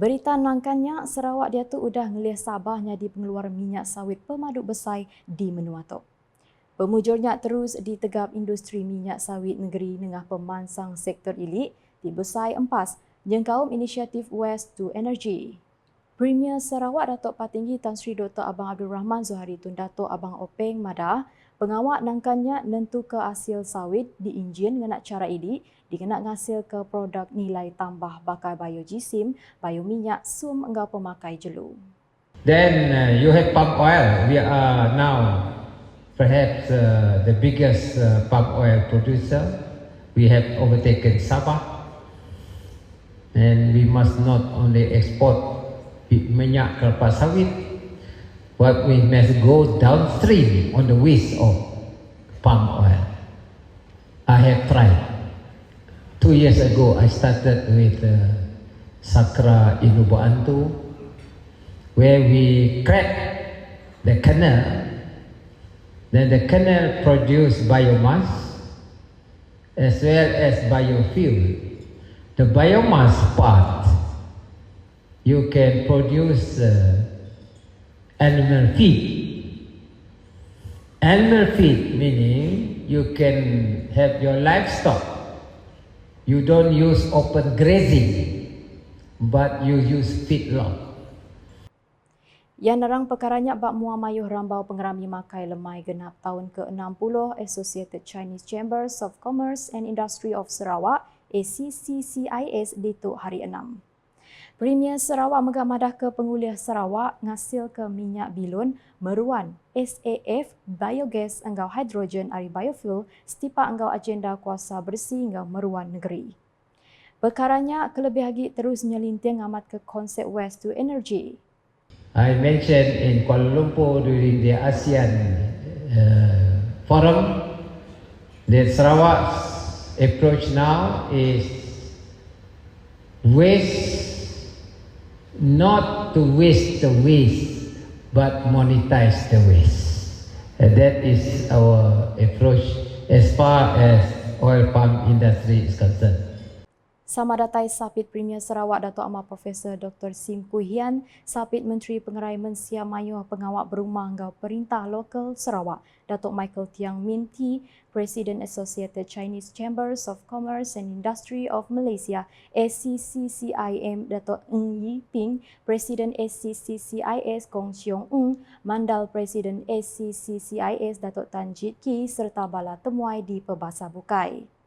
Berita nangkannya Sarawak dia tu udah ngelih Sabahnya di pengeluaran minyak sawit pemaduk besar di Menua Tok. Pemujurnya terus ditegap industri minyak sawit negeri dengan pemansang sektor ilik di Besai Empas jengkaum inisiatif West to Energy. Premier Sarawak Datuk Patinggi Tan Sri Dr. Abang Abdul Rahman Zuhari Tun Datuk Abang Openg Mada pengawak nangkannya nentu ke hasil sawit di enjin dengan cara ini dikena ngasil ke produk nilai tambah bakal biojisim, biominyak, sum enggau pemakai jelu. Then uh, you have palm oil. We are now perhaps uh, the biggest uh, palm oil producer. We have overtaken Sabah. And we must not only export minyak kelapa sawit, but we must go downstream on the waste of palm oil. I have tried. Two years ago, I started with uh, Sakra Inubuantu, where we cracked the canal Then the kernel produce biomass as well as biofuel. The biomass part, you can produce uh, Animal feed meaning you can have your livestock. You don't use open grazing, but you use feedlot. Yang nerang perkaranya bak muamayuh rambau pengerami makai lemai genap tahun ke-60 Associated Chinese Chambers of Commerce and Industry of Sarawak ACCCIS dituk hari 6. Premier Sarawak megamadah ke penguliah Sarawak ngasil ke minyak bilun, meruan, SAF, biogas, enggau hidrogen ari biofuel, setipa enggau agenda kuasa bersih enggau meruan negeri. Perkaranya kelebih lagi terus nyelinting amat ke konsep West to Energy. I mentioned in Kuala Lumpur during the ASEAN uh, forum that Sarawak's approach now is waste, not to waste the waste, but monetize the waste. And that is our approach as far as oil palm industry is concerned. Sama datai Sapit Premier Sarawak Datuk Amar Profesor Dr. Sim Kuhian, Sapit Menteri Pengerai Mensia Mayuh Pengawak Berumah Angau Perintah Lokal Sarawak, Datuk Michael Tiang Minti, Presiden Associated Chinese Chambers of Commerce and Industry of Malaysia, SCCCIM, Datuk Ng Yi Ping, Presiden SCCCIS Kong Siong Ng, Mandal Presiden SCCCIS Datuk Tan Jit Ki serta bala temuai di Perbasa Bukai.